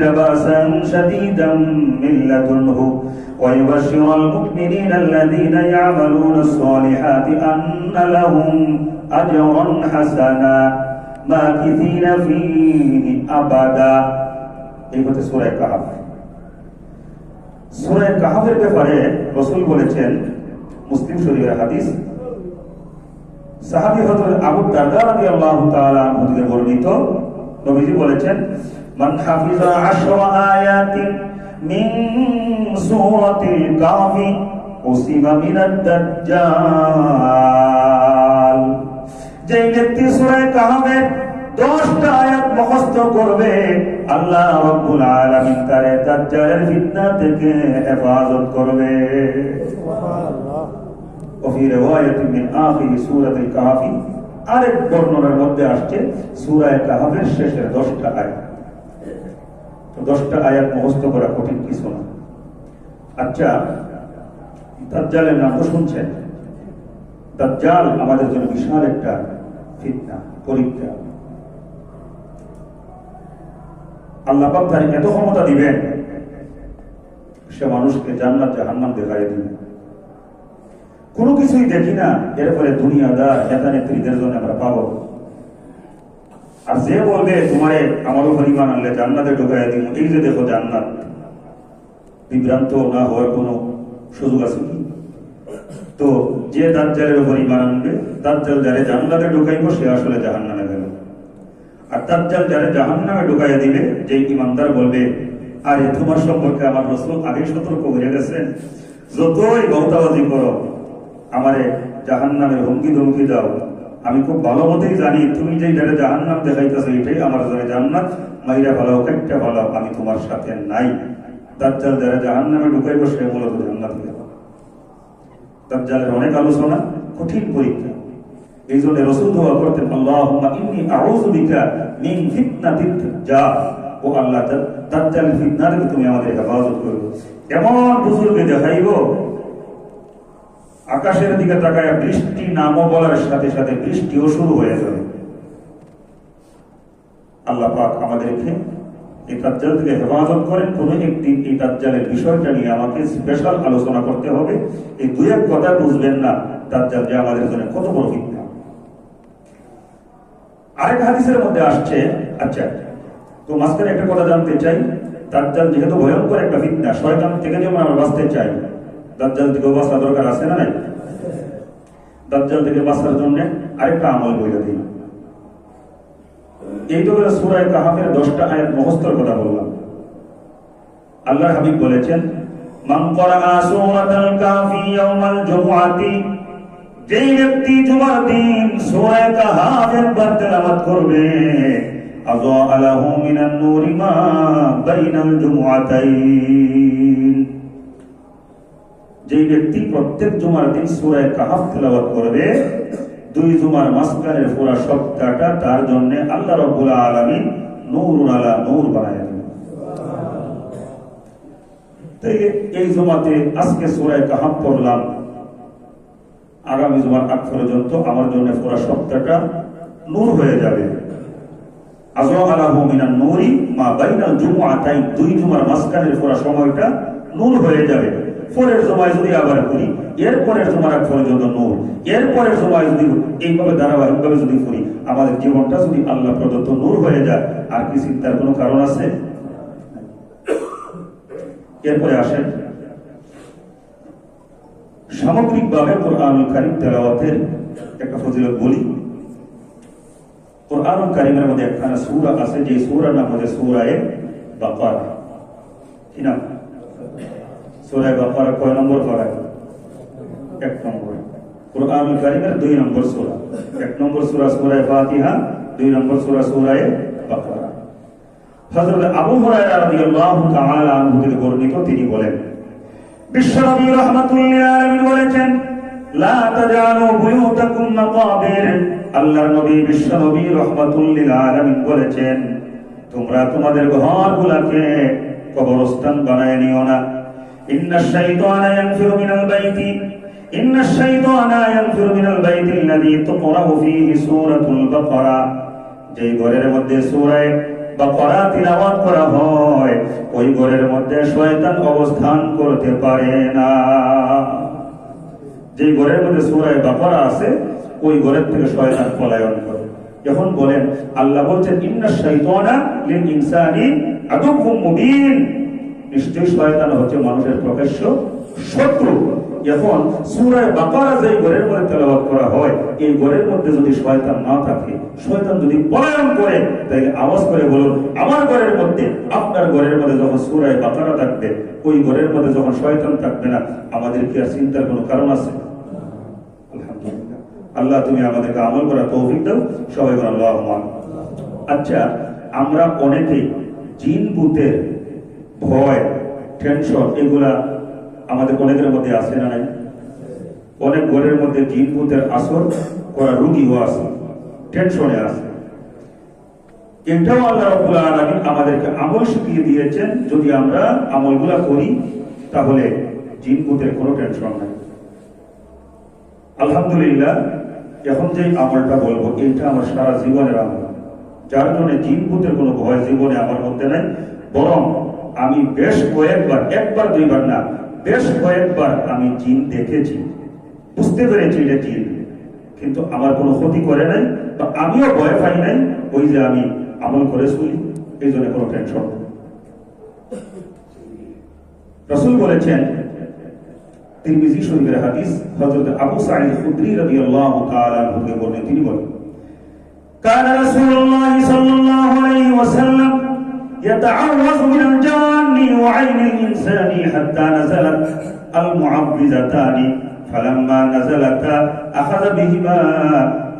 بأسا شديدا من لدنه ويبشر المؤمنين الذين يعملون الصالحات أن لهم أجرا حسنا ماكثين فيه أبدا এই হচ্ছে সুরায় কাহাফ সুরায় কাহাফের ব্যাপারে রসুল বলেছেন মুসলিম শরীফের হাদিস সাহাবী হযরত আবু দারদা রাদিয়াল্লাহু তাআলা আনহু থেকে বর্ণিত নবীজি বলেছেন মান হাফিজা আশরা আয়াতিন মিন সূরাতিল কাফি উসিবা মিনাদ দাজ্জাল যে ব্যক্তি সূরা কাহফের 10টা আয়াত মুখস্থ করবে আল্লাহ রাব্বুল আলামিন তার দাজ্জালের ফিতনা থেকে হেফাজত করবে وفي رواية من آخر سورة الكهف আরেক বর্ণনার মধ্যে আসছে সূরা কাহাফের শেষের 10টা আয়াত 10টা আয়াত মুখস্থ করা কঠিন কিছু না। আচ্ছা দাজ্জালের নাম তো শুনছেন? দাজ্জাল আমাদের জন্য বিশাল একটা ফিতনা পরীক্ষা আল্লাহ পাক তার এত ক্ষমতা দিবেন, সে মানুষকে জান্নাত জাহান্নাম দেখাই দিবেন কোনো কিছুই দেখি না, এর ফলে দুনিয়াদার নেতা নেত্রীদের জন্য আমরা পাবো। আর যে বলবে, তোমারে আমার উপর ইমান আনলে জান্নাতে ঢুকাই দিব এই যে দেখো জান্নাত, বিভ্রান্ত না হওয়ার কোনো সুযোগ আছে কি? তো যে দাজ্জালের উপর ইমান আনবে, দাজ্জাল যারে জান্নাতে ঢুকাইব, সে আসলে জাহান্নামে গেল আর দাজ্জাল যারে জাহান্নামে ঢুকাইয়া দিবে যে ইমানদার বলবে, আরে, তোমার সম্পর্কে আমার রসুল আগে সতর্ক হয়ে গেছেন। যতই গৌতাবাজি করো, আমারে জাহান নামের হুমকি ধমকি দাও। আমি খুব ভালো মতেই জানি, তুমি যে এটা জাহান নাম দেখাইতেছো এটাই আমার জন্য জান্নাত, মাইরা ভালো একটা ভালো আমি তোমার সাথে নাই। দাজ্জাল যারা মূলত জান্নাত দাজ্জালের অনেক আলোচনা, কঠিন পরীক্ষা। এই জন্য রসুল দোয়া করতেন, আল্লাহুম্মা আউযু বিকা মিন দাজ্জাল। ও আল্লাহ, দাজ্জালের ফিতনা থেকে তুমি আমাদের হেফাজত এমন বুজুর্গে দেখাইবো আকাশের দিকে তাকায় বৃষ্টি নামও বলার সাথে সাথে বৃষ্টিও শুরু হয়ে যাবে আল্লাহ পাক আমাদেরকে এই তাজ্জাল থেকে হেফাজত করেন। কোন একদিন এই তাজ্জালের বিষয়টা নিয়ে আমাকে স্পেশাল আলোচনা করতে হবে। এই দুই এক কথা বুঝবেন না, তাজ্জাল যে আমাদের জন্য কত বড় ফিতনা আরেক হাদিসের মধ্যে আসছে আচ্ছা তো মাঝখানে একটা কথা জানতে চাই। তাজ্জাল যেহেতু ভয়ঙ্কর একটা ফিতনা শয়তান থেকে যেমন আমরা বাঁচতে চাই দাজ্জাল থেকে বাঁচা দরকার আছে না নাই? দাজ্জাল থেকে বাঁচার জন্য আরেকটা আমল বইলে দিই। এই তো সুরায় কাহাফের দশটা আয়াত মুখস্থর কথা বললাম। আল্লাহ হাবিব বলেছেন, মান করা সূরাতাল কাফি ইয়াউমাল জুমআতি যেই ব্যক্তি জুমার দিন সূরা কাহাফ একবার তেলাওয়াত করবে আযা আলাহু মিনান নূরি মা বাইনাল জুমআতাইন যে ব্যক্তি প্রত্যেক জুমার দিন সুরায় কাহাফ তেলাওয়াত করবে, দুই জুমার মাসকারের পুরা সপ্তাহটা তার জন্য আল্লাহ রব্বুল আলামিন নূর আলা নূর বানায় তাই এই জুমাতে আজকে সুরায় কাহাফ পড়লাম, আগামী জুমার আগ পর্যন্ত আমার জন্য পুরা সপ্তাহটা নূর হয়ে যাবে। নূরি মা বাইনাল জুমআতাইন, দুই জুমার মাসকারের পুরা সময়টা নূর হয়ে যাবে। পরের সময় যদি আবার করি এর পরের সময় এক পর্যন্ত নূর। এর পরের সময় যদি এইভাবে, ধারাবাহিকভাবে যদি করি আমাদের জীবনটা যদি আল্লাহ প্রদত্ত নূর হয়ে যায়, আর কি চিন্তার কোনো কারণ আছে? এরপরে আসেন। সামগ্রিকভাবে কোরআনুল কারিম তেলাওয়াতের একটা ফজিলত বলি। কোরআনুল কারিমের মধ্যে একখানা সূরা আছে যে সূরার নাম হচ্ছে সূরায়ে বাকারা। কি নাম? সূরা বাকারা কয় নম্বর পড়ায়? এক নম্বর। কোরআনুল কারীমের দুই নম্বর সূরা। এক নম্বর সূরা সূরা ফাতিহা, দুই নম্বর সূরা সূরা বাকারা। হযরত আবু হুরায়রা রাদিয়াল্লাহু তাআলা বর্ণিত তিনি বলেন আলামিন বলেছেন, লা বুয়ুতাকুম মাকাবির। আল্লাহর নবী বিশ্বনবী রাহমাতুল্লিল আলামিন বলেছেন, তোমরা তোমাদের ঘরগুলোকে কবরস্থান বানায় নিও না। ইন্না শাইতানা ইয়ানফিরু মিনাল বাইতি ইন্না শাইতানা ইয়ানফিরু মিনাল বাইতি আল্লাযী তুকরাউ ফীহি সূরাতুল বাকারা যে ঘরের মধ্যে সূরা বাকারা তিলাওয়াত করা হয়, ওই ঘরের মধ্যে শয়তান অবস্থান করতে পারে না। যে ঘরের মধ্যে সুরায় বাপারা আছে, ওই ঘরের থেকে শয়তান পলায়ন করে। যখন বলেন, আল্লাহ বলছেন, ইন্না শাইতানা লিল ইনসানি আদুকুম মুবিন। নিশ্চয়ই শয়তান হচ্ছে মানুষের প্রকাশ্য শত্রু। এখন সূরায় বাকারা যে ঘরের মধ্যে তেলাওয়াত করা হয়, এই ঘরের মধ্যে যদি শয়তান না থাকে, শয়তান যদি পলায়ন করে তাই আওয়াজ করে বলুন, আমার ঘরের মধ্যে, আপনার ঘরের মধ্যে যখন সূরায় বাকারা থাকবে, ওই ঘরের মধ্যে যখন শয়তান থাকবে না, আমাদের কি আর চিন্তার কোনো কারণ আছে? আল্লাহ, তুমি আমাদেরকে আমল করা তৌফিক দাও। সবাই আল্লাহ আচ্ছা আমরা অনেকেই জিন ভূতের ভয় টেনশন এগুলা আমাদের অনেকের মধ্যে আছে না নাই। অনেক ঘরের মধ্যে জিন, ভূতের আসর করা রুগীও আছে টেনশনে আছে। এটাও আল্লাহ রাব্বুল আলামিন আমাদেরকে আমল শিখিয়ে দিয়েছেন, যদি আমরা আমলগুলা করি, তাহলে জিন, ভূতের কোনো টেনশন নাই। আলহামদুলিল্লাহ, এখন যে আমলটা বলব, এইটা আমার সারা জীবনের আমল। যার জন্য জিন, ভূতের কোনো ভয় জীবনে আমার মধ্যে নাই, বরং আমি বেশ কয়েকবার, একবার, দুইবার না, বেশ কয়েকবার আমি জিন দেখেছি। বুঝতে পেরেছি এটা জিন। কিন্তু আমার কোনো ক্ষতি করে নাই, বা আমিও ভয় পাই নাই, ওই যে আমি আমল করে শুনি এই জন্য কোনো টেনশন রসুল বলেছেন, তিরমিজি শরীফের হাদিস আবু তাআলা তিনি বলেন, কানা রাসূলুল্লাহ সাল্লাল্লাহু আলাইহি ওয়াসাল্লাম يتعوذ من الجان وعين الإنسان حتى نزلت المعوذتان فلما نزلتا أخذ بهما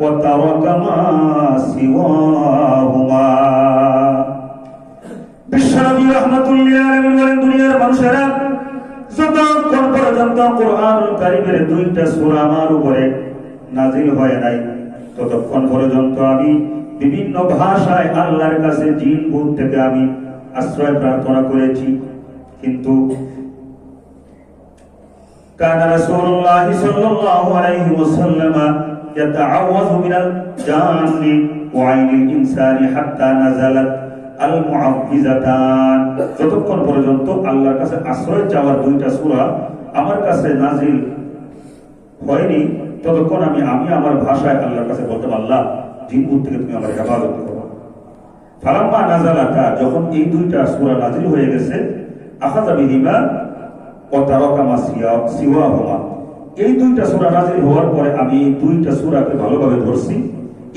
وترك ما سواهما বিশ্বনবী রহমতুল্লাহ আলামিন বলেন দুনিয়ার মানুষেরা যতক্ষণ পর্যন্ত কোরআনুল কারিমের দুইটা সূরা আমার উপরে নাজিল হয় নাই ততক্ষণ পর্যন্ত আমি বিভিন্ন ভাষায় আল্লাহর কাছে জিন ভূত থেকে আমি আশ্রয় প্রার্থনা করেছি কিন্তু كان رسول الله صلى الله عليه وسلم يتعوذ من الجان وعين الإنسان حتى نزلت আল মুআফিজাতান যতক্ষণ পর্যন্ত আল্লাহর কাছে আশ্রয় চাওয়ার দুইটা সূরা আমার কাছে নাজিল হয়নি ততক্ষণ আমি আমি আমার ভাষায় আল্লাহর কাছে বলতাম আল্লাহ জিনপুর থেকে তুমি আমার হেফাজত করো ফালাম্মা নাজালাতা যখন এই দুইটা সূরা নাজিল হয়ে গেছে, আখাযা বিহিমা ও তারাকামা সিয়া, সিওয়াহুমা। এই দুইটা সূরা নাজিল হওয়ার পরে আমি এই দুইটা সূরাকে ভালোভাবে ধরছি।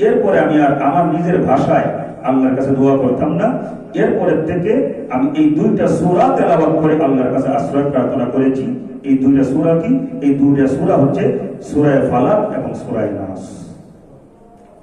এরপরে আমি আর আমার নিজের ভাষায় আল্লাহর কাছে দোয়া করতাম না। এরপরের থেকে আমি এই দুইটা সূরা তেলাওয়াত করে আল্লাহর কাছে আশ্রয় প্রার্থনা করেছি। এই দুইটা সূরা কি? এই দুইটা সুরা হচ্ছে সুরায় ফালাক এবং সূরা নাস।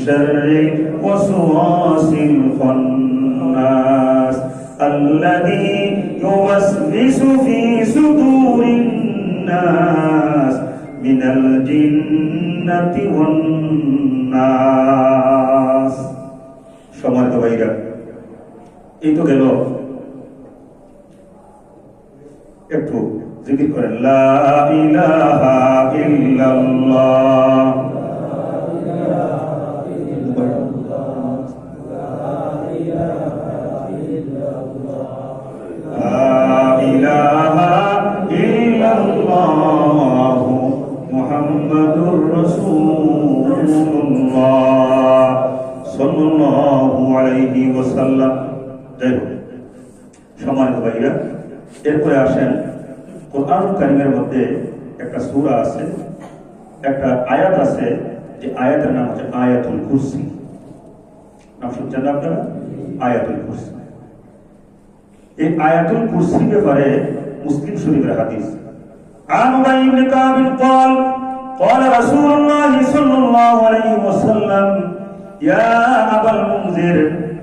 شر وسواس الخناس الذي يوسوس في صدور الناس من الجنة والناس সম্মানিত ভাইরা এই তো গেল একটু জিকির করেন লা ইলাহা ইল্লাল্লাহ কোরআন কারিমের মধ্যে একটা সূরা আছে একটা আয়াত আছে যে আয়াতের নাম হচ্ছে আয়াতুল কুরসি নাম শুনছেন না আপনারা আয়াতুল কুরসি এই আয়াতুল কুরসি ব্যাপারে মুসলিম শরীফের হাদিস عن أبي بن كعب قال قال رسول الله صلى الله عليه وسلم يا أبا المنذر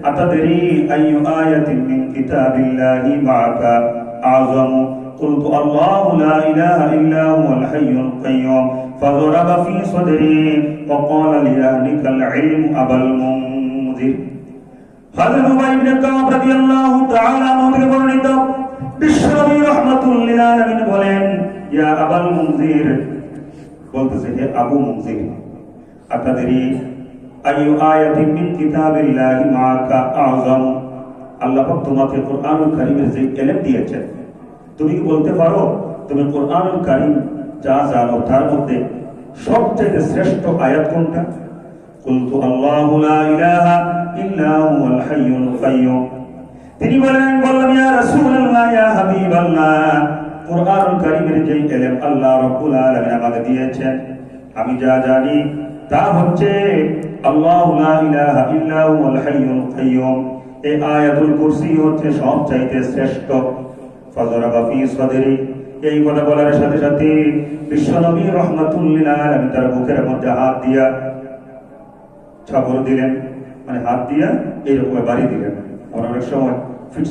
আতাদরি আইয়ু আয়াতিন মিন কিতাবিল্লাহি মাআকা আযমু قلت الله لا إله إلا هو الحي القيوم فضرب في صدري وقال لأهلك العلم أبا المنذر হযরত উবাই ইবনে কাব রাদিয়াল্লাহু তাআলা আনহু থেকে বর্ণিত বিশ্বনবী রাহমাতুল লিল আলামিন বলেন ইয়া আবাল মুনজির বলতেছে হে আবু মুনজির আতাদরি আইয়ু আয়াতিন মিন কিতাবিল্লাহি মাআকা আযম আল্লাহ পাক তোমাকে কোরআনুল কারীমের যে ইলম দিয়েছেন তুমি কি বলতে পারো? তুমি কোরআনুল কারিম যা জানো তার মধ্যে সবচেয়ে শ্রেষ্ঠ আয়াত কোনটা? কুলতু আল্লাহু লা ইলাহা ইল্লা হুয়াল হাইয়ুল কাইয়ুম। তিনি বলেন, বললাম, ইয়া রাসূলুল্লাহ, ইয়া হাবিবাল্লাহ, কোরআনুল কারিমের যে ইলম আল্লাহ রাব্বুল আলামিন আমাকে দিয়েছেন, আমি যা জানি তা হচ্ছে আল্লাহু লা ইলাহা ইল্লা হুয়াল হাইয়ুল কাইয়ুম। এই আয়াতুল কুরসি হচ্ছে সবচাইতে শ্রেষ্ঠ এই কথা বলার সাথে সাথে বিশ্বনবী আলামিন তার বুকের মধ্যে হাত দিয়া দিলেন। মানে হাত দিয়া এইরকম বাড়ি দিলেন। আমরা অনেক সময় ফিট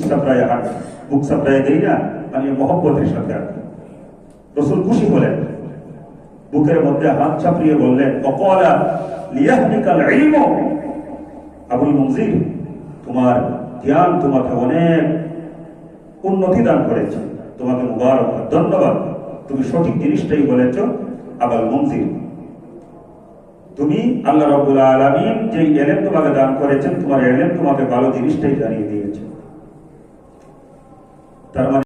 হাত, বুক সাপ্রায় দেই না মানে মহব্বতের সাথে আর রসুল খুশি হলেন। বুকের মধ্যে হাত চাপড়িয়ে বললেন, অকলা লিয়াহনিকাল আবুল তোমার জ্ঞান তোমাকে অনেক উন্নতি দান করেছে। তোমাকে মুবারক ধন্যবাদ। তুমি সঠিক জিনিসটাই বলেছ। আবার মন্দির। তুমি আল্লাহ রবুল আলমিন যে এলেন তোমাকে দান করেছেন, তোমার এলেন তোমাকে ভালো জিনিসটাই জানিয়ে দিয়েছে। তার মানে